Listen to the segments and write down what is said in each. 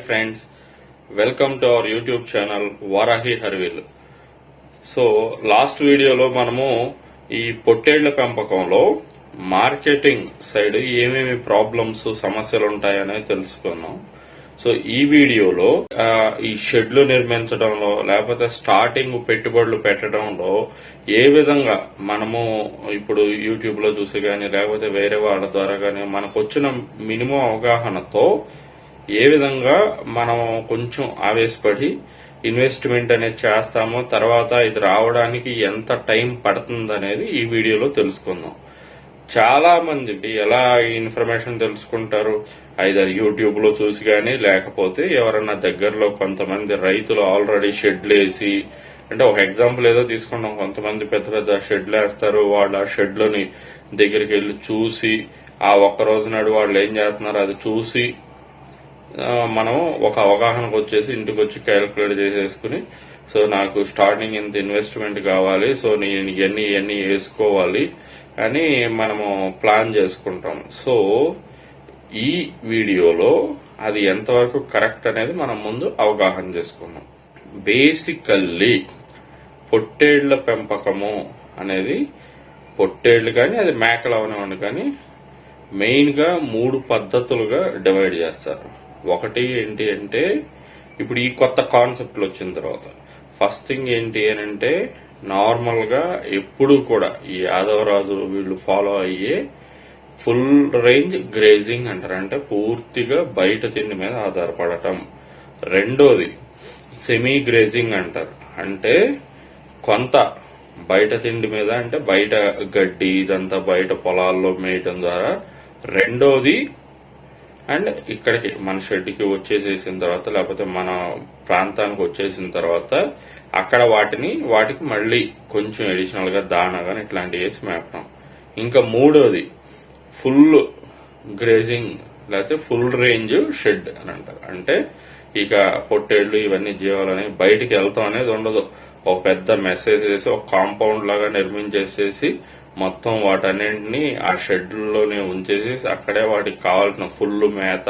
Hi friends welcome to our YouTube channel Varahi హర్విల్ so last వీడియోలో మనము ఈ పొట్టేళ్ళ పెంపకంలో మార్కెటింగ్ సైడ్ ఏమేమి ప్రాబ్లమ్స్ సమస్యలు ఉంటాయనేది తెలుసుకున్నాం. సో ఈ వీడియోలో ఈ షెడ్లు నిర్మించడంలో లేకపోతే స్టార్టింగ్ పెట్టుబడులు పెట్టడంలో ఏ విధంగా మనము ఇప్పుడు యూట్యూబ్లో చూసి కానీ లేకపోతే వేరే వాళ్ళ ద్వారా కానీ మనకు వచ్చిన మినిమం అవగాహనతో ఏ విధంగా మనం కొంచెం ఆవేశపడి ఇన్వెస్ట్మెంట్ అనేది చేస్తామో తర్వాత ఇది రావడానికి ఎంత టైం పడుతుంది అనేది ఈ వీడియోలో తెలుసుకుందాం. చాలా మంది ఎలా ఇన్ఫర్మేషన్ తెలుసుకుంటారు? ఐదర్ యూట్యూబ్లో చూసి కానీ లేకపోతే ఎవరన్నా దగ్గరలో కొంతమంది రైతులు ఆల్రెడీ షెడ్లు వేసి అంటే ఒక ఎగ్జాంపుల్ ఏదో తీసుకున్నాం కొంతమంది పెద్ద పెద్ద షెడ్లు వేస్తారు వాళ్ళు ఆ షెడ్లని దగ్గరికి వెళ్ళి చూసి ఆ ఒక్క రోజు నాడు వాళ్ళు ఏం చేస్తున్నారు అది చూసి మనం ఒక అవగాహనకు వచ్చేసి ఇంటికి వచ్చి క్యాలిక్యులేట్ చేసేసుకుని సో నాకు స్టార్టింగ్ ఇంత ఇన్వెస్ట్మెంట్ కావాలి సో నేను ఇవన్నీ ఇవన్నీ వేసుకోవాలి అని మనము ప్లాన్ చేసుకుంటాం. సో ఈ వీడియోలో అది ఎంతవరకు కరెక్ట్ అనేది మనం ముందు అవగాహన చేసుకుందాం. బేసికల్లీ పొట్టేళ్ళ పెంపకము అనేది పొట్టేళ్ళు కానీ అది మేకలు అవనివ్వండి కానీ మెయిన్గా మూడు పద్ధతులుగా డివైడ్ చేస్తారు. ఒకటి ఏంటి అంటే ఇప్పుడు ఈ కొత్త కాన్సెప్ట్లు వచ్చిన తర్వాత ఫస్ట్ థింగ్ ఏంటి అని అంటే నార్మల్గా ఎప్పుడు కూడా ఈ యాదవరాజు వీళ్ళు ఫాలో అయ్యే ఫుల్ రేంజ్ గ్రేజింగ్ అంటారు. అంటే పూర్తిగా బయట తిండి మీద ఆధారపడటం. రెండోది సెమీ గ్రేజింగ్ అంటారు. అంటే కొంత బయట తిండి మీద అంటే బయట గడ్డి ఇదంతా బయట పొలాల్లో మేయటం ద్వారా. రెండోది అండ్ ఇక్కడికి మన షెడ్కి వచ్చేసేసిన తర్వాత లేకపోతే మన ప్రాంతానికి వచ్చేసిన తర్వాత అక్కడ వాటిని వాటికి మళ్ళీ కొంచెం అడిషనల్గా దానా కానీ ఇట్లాంటివి వేసి మేపడం. ఇంకా మూడోది ఫుల్ గ్రేజింగ్ లేకపోతే ఫుల్ రేంజ్ షెడ్ అని అంటారు. అంటే ఇక పొట్టేళ్ళు ఇవన్నీ జీవాలు అనేవి బయటికి వెళ్తాం అనేది ఉండదు. ఒక పెద్ద మెసేజ్ వేసి ఒక కాంపౌండ్ లాగా నిర్మించేసేసి మొత్తం వాటన్నింటినీ ఆ షెడ్లోనే ఉంచేసేసి అక్కడే వాటికి కావాల్సిన ఫుల్ మేత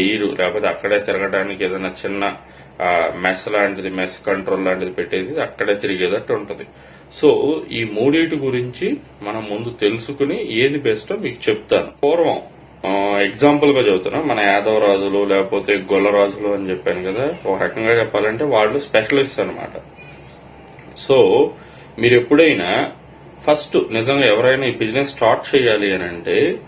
ఎయిరు లేకపోతే అక్కడే తిరగడానికి ఏదైనా చిన్న మెస్ లాంటిది మెస్ కంట్రోల్ లాంటిది పెట్టేసి అక్కడే తిరిగేటట్టు ఉంటుంది. సో ఈ మూడింటి గురించి మనం ముందు తెలుసుకుని ఏది బెస్టో మీకు చెప్తాను. పూర్వం ఎగ్జాంపుల్గా చెబుతున్నా మన యాదవ రాజులు లేకపోతే గొల్ల రాజులు అని చెప్పాను కదా ఒక రకంగా చెప్పాలంటే వాళ్ళు స్పెషలిస్ట్ అన్నమాట. సో మీరు ఎప్పుడైనా ఫస్ట్ నిజంగా ఎవరైనా ఈ బిజినెస్ స్టార్ట్ చేయాలి అని అంటే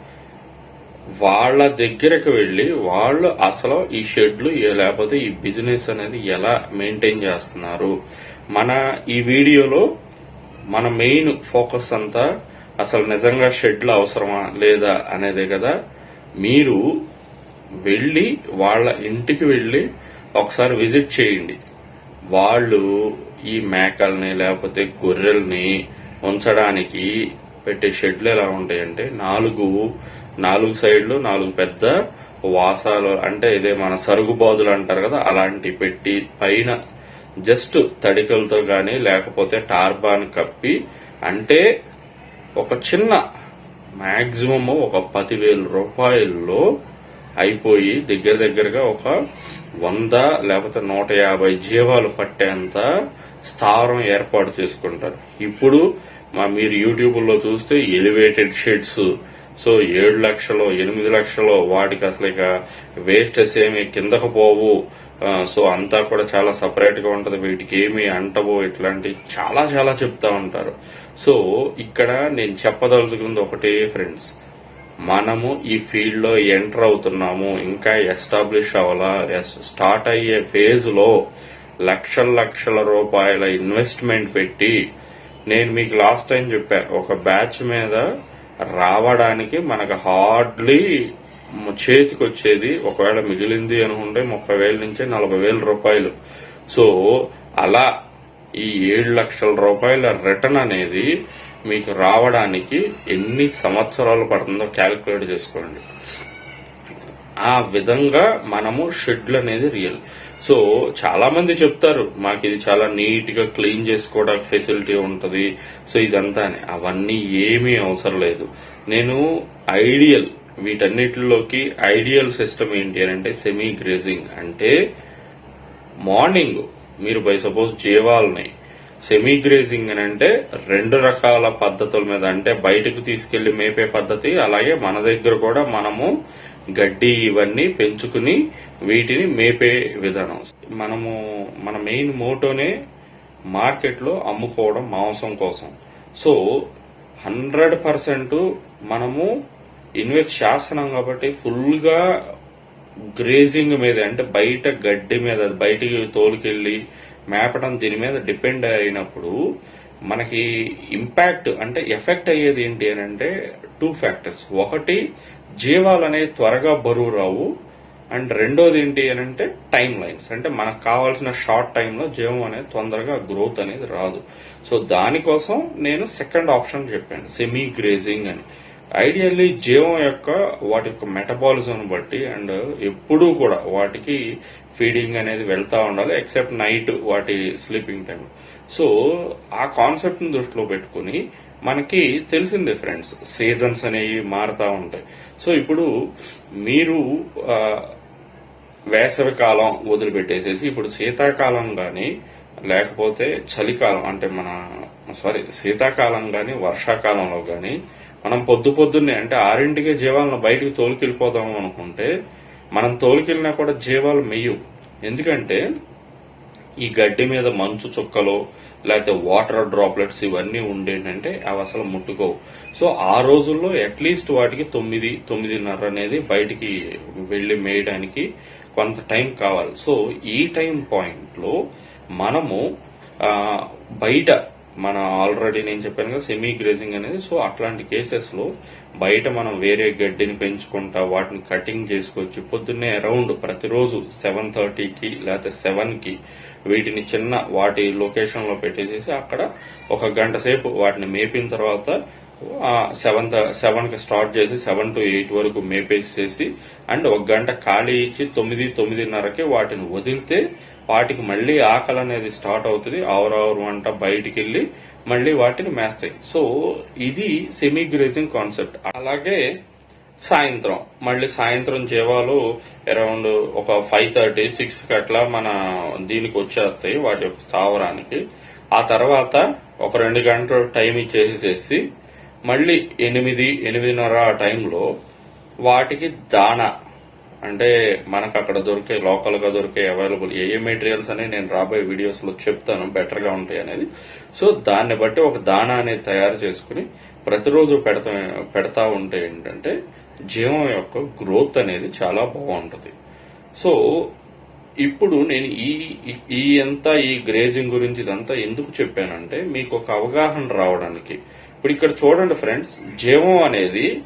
వాళ్ళ దగ్గరకు వెళ్ళి వాళ్ళు అసలు ఈ షెడ్లు లేకపోతే ఈ బిజినెస్ అనేది ఎలా మెయింటైన్ చేస్తున్నారు? మన ఈ వీడియోలో మన మెయిన్ ఫోకస్ అంతా అసలు నిజంగా షెడ్లు అవసరమా లేదా అనేదే కదా? మీరు వెళ్ళి వాళ్ళ ఇంటికి వెళ్ళి ఒకసారి విజిట్ చేయండి. వాళ్ళు ఈ మేకల్ని లేకపోతే గొర్రెల్ని ఉంచడానికి పెట్టే షెడ్లు ఎలా ఉంటాయంటే నాలుగు నాలుగు సైడ్లు నాలుగు పెద్ద వాసాలు అంటే ఇదే మన సరుగు బాదులు అంటారు కదా అలాంటి పెట్టి పైన జస్ట్ తడికలతో కానీ లేకపోతే టార్బాన్ కప్పి అంటే ఒక చిన్న మ్యాక్సిమమ్ ఒక పదివేల రూపాయల్లో అయిపోయి దగ్గర దగ్గరగా ఒక వంద లేకపోతే నూట యాభై జీవాలు పట్టేంత స్థావరం ఏర్పాటు చేసుకుంటారు. ఇప్పుడు మా మీరు యూట్యూబ్లో చూస్తే ఎలివేటెడ్ షెడ్స్ సో ఏడు లక్షలు ఎనిమిది లక్షలు వాటికి అసలు ఇక వేస్టెస్ ఏమి కిందకు పోవు. సో అంతా కూడా చాలా సపరేట్గా ఉంటుంది. వీటికి ఏమి అంటవో ఇట్లాంటి చాలా చాలా చెప్తా ఉంటారు. సో ఇక్కడ నేను చెప్పదలుచుకుంది ఒకటే ఫ్రెండ్స్ మనము ఈ ఫీల్డ్లో ఎంటర్ అవుతున్నాము. ఇంకా ఎస్టాబ్లిష్ అవ్వాలా? ఎస్- స్టార్ట్ అయ్యే ఫేజ్లో లక్షల లక్షల రూపాయల ఇన్వెస్ట్మెంట్ పెట్టి నేను మీకు లాస్ట్ టైం చెప్పా ఒక బ్యాచ్ మీద రావడానికి మనకు హార్డ్లీ చేతికి వచ్చేది ఒకవేళ మిగిలింది అనుకుంటే ముప్పై వేల నుంచి నలభై వేల రూపాయలు. సో అలా ఈ ఏడు లక్షల రూపాయల రిటర్న్ అనేది మీకు రావడానికి ఎన్ని సంవత్సరాలు పడుతుందో క్యాలిక్యులేట్ చేసుకోండి. ఆ విధంగా మనము షెడ్లు అనేది రియల్. సో చాలా మంది చెప్తారు మాకు ఇది చాలా నీట్గా క్లీన్ చేసుకోవడానికి ఫెసిలిటీ ఉంటుంది సో ఇదంతా అని. అవన్నీ ఏమీ అవసరం లేదు. నేను ఐడియల్ వీటన్నిటిలోకి ఐడియల్ సిస్టమ్ ఏంటి అని అంటే సెమీ గ్రేజింగ్. అంటే మార్నింగ్ మీరు బై సపోజ్ జీవాలని సెమీ గ్రేజింగ్ అని అంటే రెండు రకాల పద్ధతుల మీద అంటే బయటకు తీసుకెళ్ళి మేపే పద్ధతి అలాగే మన దగ్గర కూడా మనము గడ్డి ఇవన్నీ పెంచుకుని వీటిని మేపే విధానం. మనము మన మెయిన్ మోటోనే మార్కెట్లో అమ్ముకోవడం మాంసం కోసం. సో హండ్రెడ్ పర్సెంట్ మనము ఇన్వెస్ట్ చేస్తున్నాం కాబట్టి ఫుల్గా గ్రేజింగ్ మీద అంటే బయట గడ్డి మీద బయటికి తోలుకెళ్ళి మేపడం దీని మీద డిపెండ్ అయినప్పుడు మనకి ఇంపాక్ట్ అంటే ఎఫెక్ట్ అయ్యేది ఏంటి అని అంటే టూ ఫ్యాక్టర్స్. ఒకటి జీవాలనేవి త్వరగా బరువు రావు. అండ్ రెండోది ఏంటి అని అంటే టైం లైన్స్ అంటే మనకు కావాల్సిన షార్ట్ టైంలో జీవం అనేది తొందరగా గ్రోత్ అనేది రాదు. సో దానికోసం నేను సెకండ్ ఆప్షన్ చెప్పాను సెమీ గ్రేజింగ్ అని. ఐడియల్లీ జీవం యొక్క వాటి యొక్క మెటబాలిజం బట్టి అండ్ ఎప్పుడూ కూడా వాటికి ఫీడింగ్ అనేది వెళ్తూ ఉండాలి ఎక్సెప్ట్ నైట్ వాటి స్లీపింగ్ టైం సో ఆ కాన్సెప్ట్ని దృష్టిలో పెట్టుకుని మనకి తెలిసిందే ఫ్రెండ్స్ సీజన్స్ అనేవి మారుతూ ఉంటాయి. సో ఇప్పుడు మీరు వేసవికాలం వేసవి కాలం వదిలిపెట్టేసేసి ఇప్పుడు శీతాకాలం కానీ లేకపోతే చలికాలం అంటే మన సారీ శీతాకాలం కానీ వర్షాకాలంలో కానీ మనం పొద్దు పొద్దున్నే అంటే ఆరింటికే జీవాలను బయటికి తోలుకెళ్ళిపోదాము అనుకుంటే మనం తోలుకెళ్ళినా కూడా జీవాలు మెయ్యు ఎందుకంటే ఈ గడ్డి మీద మంచు చుక్కలు లేకపోతే వాటర్ డ్రాప్లెట్స్ ఇవన్నీ ఉండేంటంటే అవి అసలు ముట్టుకోవు. సో ఆ రోజుల్లో అట్లీస్ట్ వాటికి తొమ్మిది తొమ్మిదిన్నర అనేది బయటికి వెళ్ళి మేయడానికి కొంత టైం కావాలి. సో ఈ టైం పాయింట్లో మనము బయట మన ఆల్రెడీ నేను చెప్పాను కదా సెమీ గ్రేజింగ్ అనేది సో అట్లాంటి కేసెస్లో బయట మనం వేరే గడ్డిని పెంచుకుంటా వాటిని కటింగ్ చేసుకోవచ్చు. పొద్దున్నే అరౌండ్ ప్రతిరోజు సెవెన్ థర్టీకి లేకపోతే సెవెన్కి వీటిని చిన్న వాటి లొకేషన్లో పెట్టేసేసి అక్కడ ఒక గంట సేపు వాటిని మేపిన తర్వాత సెవెన్ సెవెన్ సెవెన్కి స్టార్ట్ చేసి సెవెన్ టు ఎయిట్ వరకు మేపేసి చేసి అండ్ ఒక గంట ఖాళీ ఇచ్చి తొమ్మిది తొమ్మిదిన్నరకి వాటిని వదిలితే వాటికి మళ్ళీ ఆకలి అనేది స్టార్ట్ అవుతుంది. ఆవరావరు వంట బయటికి వెళ్ళి మళ్ళీ వాటిని మేస్తాయి. సో ఇది సెమీ గ్రేజింగ్ కాన్సెప్ట్. అలాగే సాయంత్రం. మళ్ళీ సాయంత్రం జీవాలు అరౌండ్ ఒక ఫైవ్ థర్టీ సిక్స్ అట్లా మన దీనికి వచ్చేస్తాయి వాటి యొక్క స్థావరానికి. ఆ తర్వాత ఒక రెండు గంటలు టైం ఇచ్చేసేసి మళ్ళీ ఎనిమిది ఎనిమిదిన్నర ఆ టైంలో వాటికి దాణా అంటే మనకు అక్కడ దొరికే లోకల్గా దొరికే అవైలబుల్ ఏ ఏ మెటీరియల్స్ అని నేను రాబోయే వీడియోస్లో చెప్తాను బెటర్గా ఉంటాయి అనేది. సో దాన్ని బట్టి ఒక దాణా అనేది తయారు చేసుకుని ప్రతిరోజు పెడతా పెడతా ఉంటే ఏంటంటే జీవం యొక్క గ్రోత్ అనేది చాలా బాగుంటుంది. సో ఇప్పుడు నేను ఈ ఈ- అంతా ఎంత ఈ గ్రేజింగ్ గురించి ఇదంతా ఎందుకు చెప్పానంటే మీకు ఒక అవగాహన రావడానికి. ఇప్పుడు ఇక్కడ చూడండి ఫ్రెండ్స్ జీవం అనేది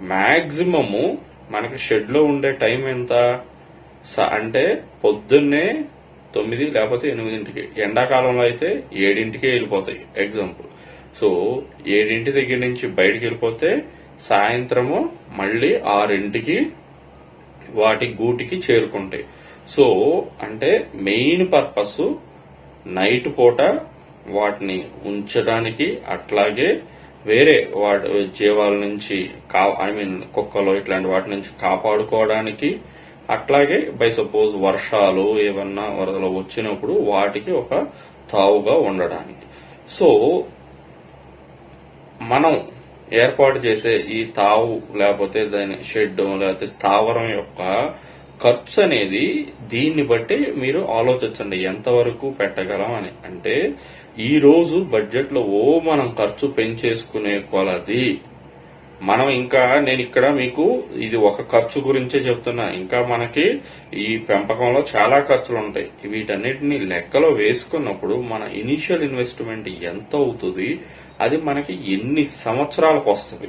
మ్యాక్సిమము మనకి షెడ్లో ఉండే టైం ఎంత? స- అంటే పొద్దున్నే తొమ్మిది లేకపోతే ఎనిమిదింటికి. ఎండాకాలంలో అయితే ఏడింటికే వెళ్ళిపోతాయి ఎగ్జాంపుల్ సో ఏడింటి దగ్గర నుంచి బయటికి వెళ్ళిపోతే సాయంత్రము మళ్ళీ ఆరింటికి వాటి గూటికి చేరుకుంటాయి. సో అంటే మెయిన్ పర్పస్ నైట్ పూట వాటిని ఉంచడానికి అట్లాగే వేరే వాటి జీవాల నుంచి కా ఐ మీన్ కుక్కలు ఇట్లాంటి వాటి నుంచి కాపాడుకోవడానికి అట్లాగే బై సపోజ్ వర్షాలు ఏమన్నా వరదలు వచ్చినప్పుడు వాటికి ఒక తావుగా ఉండడానికి. సో మనం ఏర్పాటు చేసే ఈ తావు లేకపోతే దాని షెడ్ లేకపోతే స్థావరం యొక్క ఖర్చు అనేది దీన్ని బట్టి మీరు ఆలోచించండి ఎంతవరకు పెట్టగలం అని. అంటే ఈ రోజు బడ్జెట్లో ఓ మనం ఖర్చు పెంచేసుకునే కొలది. మనం ఇంకా నేను ఇక్కడ మీకు ఇది ఒక ఖర్చు గురించే చెప్తున్నా. ఇంకా మనకి ఈ పెంపకంలో చాలా ఖర్చులు ఉంటాయి. వీటన్నిటిని లెక్కలో వేసుకున్నప్పుడు మన ఇనిషియల్ ఇన్వెస్ట్మెంట్ ఎంత అవుతుంది అది మనకి ఎన్ని సంవత్సరాలకు వస్తుంది.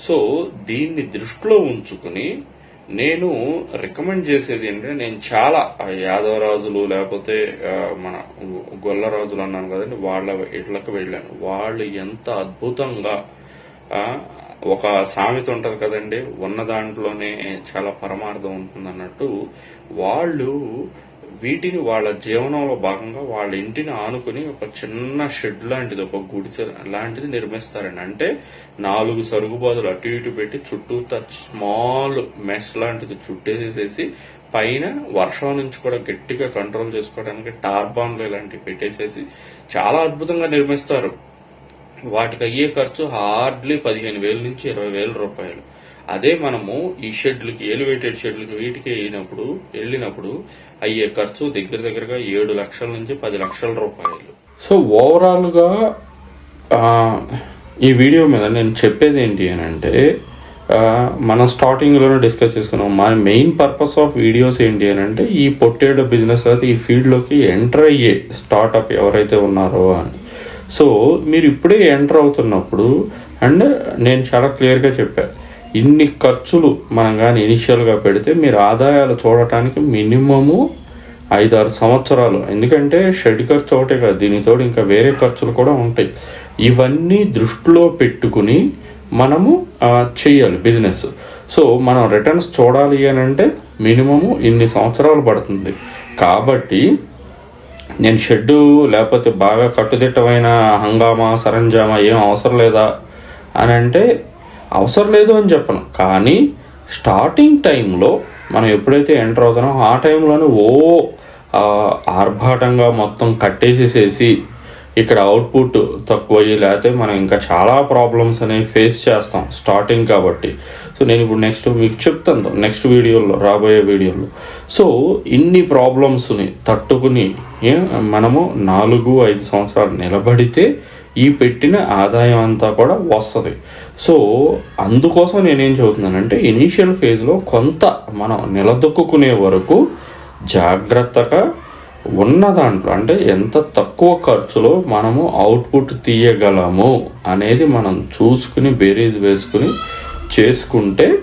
సో దీన్ని దృష్టిలో ఉంచుకుని నేను రికమెండ్ చేసేది ఏంటంటే నేను చాలా యాదవరాజులు లేకపోతే మన గొల్లరాజులు అన్నాను కదండి వాళ్ళ ఇళ్ళకి వెళ్ళాను. వాళ్ళు ఎంత అద్భుతంగా ఒక సామెత ఉంటుంది కదండి ఉన్న దాంట్లోనే చాలా పరమార్థం ఉంటుంది అన్నట్టు వాళ్ళు వీటిని వాళ్ళ జీవనంలో భాగంగా వాళ్ళ ఇంటిని ఆనుకుని ఒక చిన్న షెడ్ లాంటిది ఒక గుడిసె లాంటిది నిర్మిస్తారండి. అంటే నాలుగు సరుగుబాదులు అటు ఇటు పెట్టి చుట్టూ స్మాల్ మెస్ లాంటిది చుట్టేసేసి పైన వర్షం నుంచి కూడా గట్టిగా కంట్రోల్ చేసుకోవడానికి టార్బాన్లు ఇలాంటివి పెట్టేసేసి చాలా అద్భుతంగా నిర్మిస్తారు. వాటికి అయ్యే ఖర్చు హార్డ్లీ పదిహేను వేల నుంచి ఇరవై వేల రూపాయలు. అదే మనము ఈ షెడ్లకి ఎలివేటెడ్ షెడ్లకి వీటికి వెళ్ళినప్పుడు వెళ్ళినప్పుడు అయ్యే ఖర్చు దగ్గర దగ్గరగా ఏడు లక్షల నుంచి పది లక్షల రూపాయలు. సో ఓవరాల్గా ఈ వీడియో మీద నేను చెప్పేది ఏంటి అని అంటే మనం స్టార్టింగ్లోనే డిస్కస్ చేసుకున్నాం. మన మెయిన్ పర్పస్ ఆఫ్ వీడియోస్ ఏంటి అని అంటే ఈ పొట్టేడు బిజినెస్ అయితే ఈ ఫీల్డ్లోకి ఎంటర్ అయ్యే స్టార్టప్ ఎవరైతే ఉన్నారో అని. సో మీరు ఇప్పుడే ఎంటర్ అవుతున్నప్పుడు అండ్ నేను చాలా క్లియర్గా చెప్పాను ఇన్ని ఖర్చులు మనం కానీ ఇనిషియల్గా పెడితే మీరు ఆదాయాలు చూడటానికి మినిమము ఐదారు సంవత్సరాలు. ఎందుకంటే షెడ్ ఖర్చు ఒకటే కాదు దీనితో ఇంకా వేరే ఖర్చులు కూడా ఉంటాయి. ఇవన్నీ దృష్టిలో పెట్టుకుని మనము చేయాలి బిజినెస్. సో మనం రిటర్న్స్ చూడాలి అని అంటే మినిమము ఇన్ని సంవత్సరాలు పడుతుంది. కాబట్టి నేను షెడ్డు లేకపోతే బాగా కట్టుదిట్టమైన హంగామా సరంజామా ఏం అవసరం లేదా అని అంటే అవసరం లేదు అని చెప్పను. కానీ స్టార్టింగ్ టైంలో మనం ఎప్పుడైతే ఎంటర్ అవుతామో ఆ టైంలోనే ఓ ఆర్భాటంగా మొత్తం కట్టేసేసేసి ఇక్కడ అవుట్పుట్ తక్కువయ్యి లేకపోతే మనం ఇంకా చాలా ప్రాబ్లమ్స్ అనేవి ఫేస్ చేస్తాం స్టార్టింగ్ కాబట్టి. సో నేను ఇప్పుడు నెక్స్ట్ మీకు చెప్తాను నెక్స్ట్ వీడియోలో రాబోయే వీడియోలో. సో ఇన్ని ప్రాబ్లమ్స్ని తట్టుకుని మనము నాలుగు ఐదు సంవత్సరాలు నిలబడితే ఈ పెట్టిన ఆదాయం అంతా కూడా వస్తుంది. సో అందుకోసం నేనేం చెబుతున్నానంటే ఇనీషియల్ ఫేజ్లో కొంత మనం నిలదొక్కునే వరకు జాగ్రత్తగా ఉన్న దాంట్లో అంటే ఎంత తక్కువ ఖర్చులో మనము అవుట్పుట్ తీయగలము అనేది మనం చూసుకుని బేరీజ్ వేసుకుని చేసుకుంటే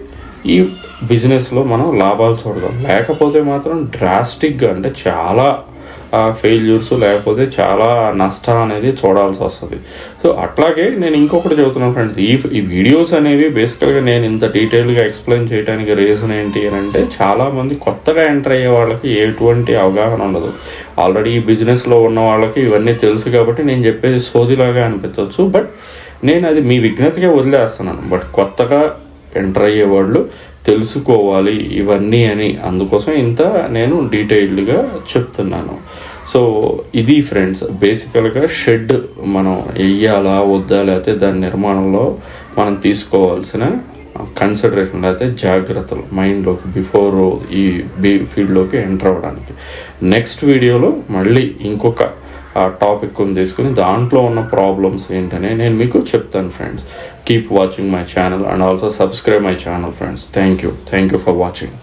ఈ బిజినెస్లో మనం లాభాలు చూడగలం. లేకపోతే మాత్రం డ్రాస్టిక్గా అంటే చాలా ఫెయిల్యూర్స్ లేకపోతే చాలా నష్టం అనేది చూడాల్సి వస్తుంది. సో అట్లాగే నేను ఇంకొకటి చెబుతున్నాను ఫ్రెండ్స్ ఈ ఈ వీడియోస్ అనేవి బేసికల్గా నేను ఇంత డీటెయిల్గా ఎక్స్ప్లెయిన్ చేయడానికి రీజన్ ఏంటి అని అంటే చాలామంది కొత్తగా ఎంటర్ అయ్యే వాళ్ళకి ఎటువంటి అవగాహన ఉండదు. ఆల్రెడీ ఈ బిజినెస్లో ఉన్న వాళ్ళకి ఇవన్నీ తెలుసు కాబట్టి నేను చెప్పేది సోదిలాగా అనిపించవచ్చు. బట్ నేను అది మీ విజ్ఞతగా వదిలేస్తున్నాను. బట్ కొత్తగా ఎంటర్ అయ్యే వాళ్ళు తెలుసుకోవాలి ఇవన్నీ అని. అందుకోసం ఇంత నేను డీటెయిల్డ్గా చెప్తున్నాను. సో ఇది ఫ్రెండ్స్ బేసికల్గా షెడ్ మనం వెయ్యాలా వద్దా లేకపోతే దాని నిర్మాణంలో మనం తీసుకోవాల్సిన కన్సిడరేషన్ లేకపోతే జాగ్రత్తలు మైండ్లోకి బిఫోర్ ఈ బీ ఫీల్డ్లోకి ఎంటర్ అవ్వడానికి. నెక్స్ట్ వీడియోలో మళ్ళీ ఇంకొక ఆ టాపిక్ తీసుకుని దాంట్లో ఉన్న ప్రాబ్లమ్స్ ఏంటని నేను మీకు చెప్తాను friends. Keep watching my channel and also subscribe my channel friends. Thank you thank you for watching.